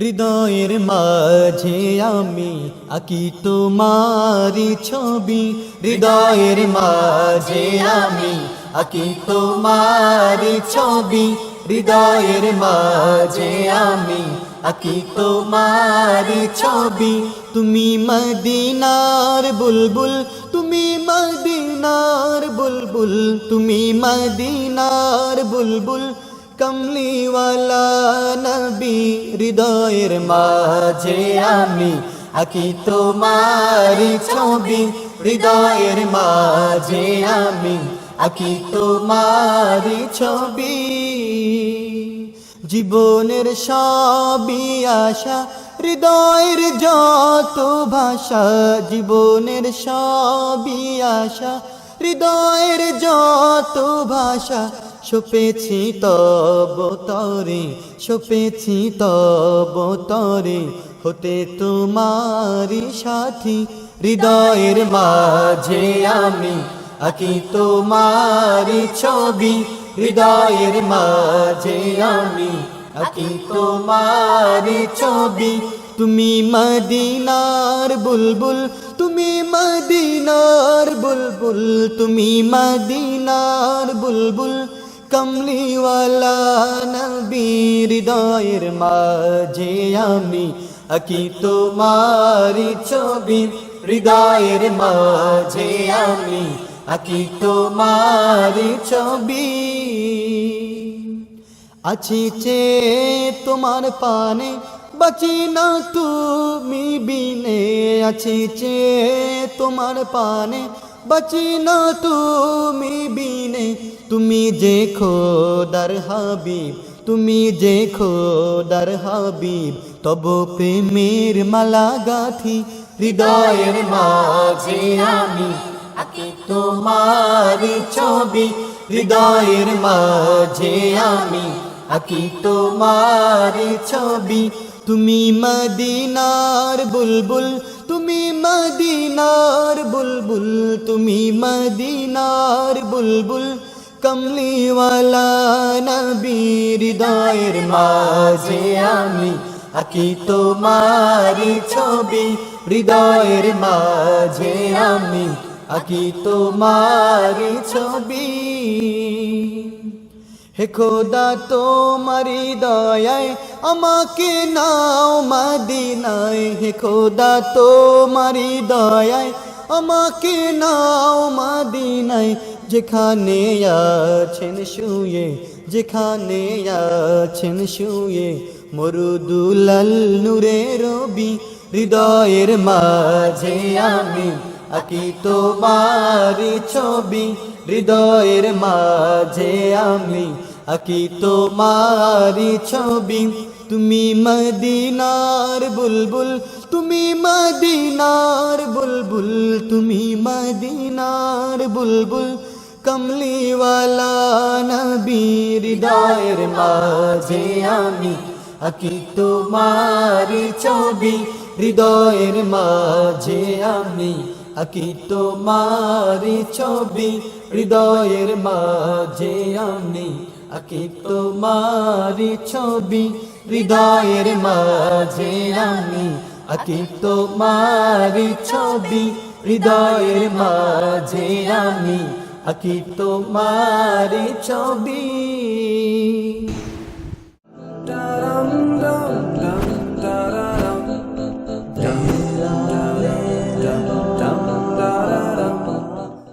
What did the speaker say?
হৃদয়ের মাঝে আমি আকি তোমারি ছবি। হৃদয়ের মাঝে আমি আকি তোমারি ছবি। হৃদয়ের মাঝে আমি আকি তোমারি ছবি, তুমি মদিনার বুলবুল, তুমি মদিনার বুলবুল, তুমি মদিনার বুলবুল, কমলিওয়ালা নবী হৃদয়ের মাঝে আমি আকি তোমারি ছবি, হৃদয়ের মাঝে আমি আকি তোমারি ছবি। জীবনের সবই আশা, হৃদয়ের যত ভাষা, জীবনের সবই আশা, হৃদয়ের যত ভাষা, সপেছি তব তরে, সপেছি তব তরে, হতে তোমারি সাথী, হৃদয়ের মাঝে আমি আকি তোমারি ছবি। হৃদয়ের মাঝে আমি আকি তোমারি ছবি। তুমি মদিনার বুলবুল, তুমি মদিনার বুলবুল, তুমি মদিনার বুলবুল। কমলিওয়ালা নবী হৃদয়ের মাঝে আমি আকি তোমারি ছবি। হৃদয়ের মাঝে আমি আকি তোমারি ছবি। আছি চে তোমার পানে, বাঁচি না তুমি বিনে। আছি চে তোমার পানে, বাঁচি না তুমি বিনে। তুমি যে খোদার হাবিব, তুমি যে খোদার হাবিব, তব প্রেমের মালা গাথি, হৃদয়ের মাঝে আমি। আকি তোমারি ছবি, হৃদয়ের মাঝে আমি আকি তোমারি ছবি। তুমি মদিনার বুলবুল, তুমি মদিনার বুলবুল, তুমি মদিনার বুলবুল। কমলিওয়ালা নবী হৃদয়ের মাঝে আমি আকি তোমারি ছবি, হৃদয়ের মাঝে আমি আকি তোমারি ছবি। হে খোদা, তোমারি দয়ায় আমাকে নাও মাদিনায়। হে খোদা, তোমারি দয়ায় আমাকে নাও মাদিনায়। যেখানে আছেন শুয়ে, যেখানে আছেন শুয়ে, মরুদুলাল নূরে রবি, হৃদয়ের মাঝে আমি আকি তোমারি ছবি, হৃদয়ের মাঝে আমি আকি তোমারি ছবি। তুমি মদিনার বুলবুল, তুমি মদিনার বুলবুল, তুমি মদিনার বুলবুল। কমলিওয়ালা নবী হৃদয়ের মাঝে আমি আকি তোমারি ছবি, হৃদয়ের মাঝে আমি আকি তোমারি ছবি, হৃদয়ের মাঝে আমি আকি তোমারি ছবি, হৃদয়ের মাঝে আমি আকি তোমারি ছবি, হৃদয়ের মাঝে আমি আকি তোমারি ছবি। তারাম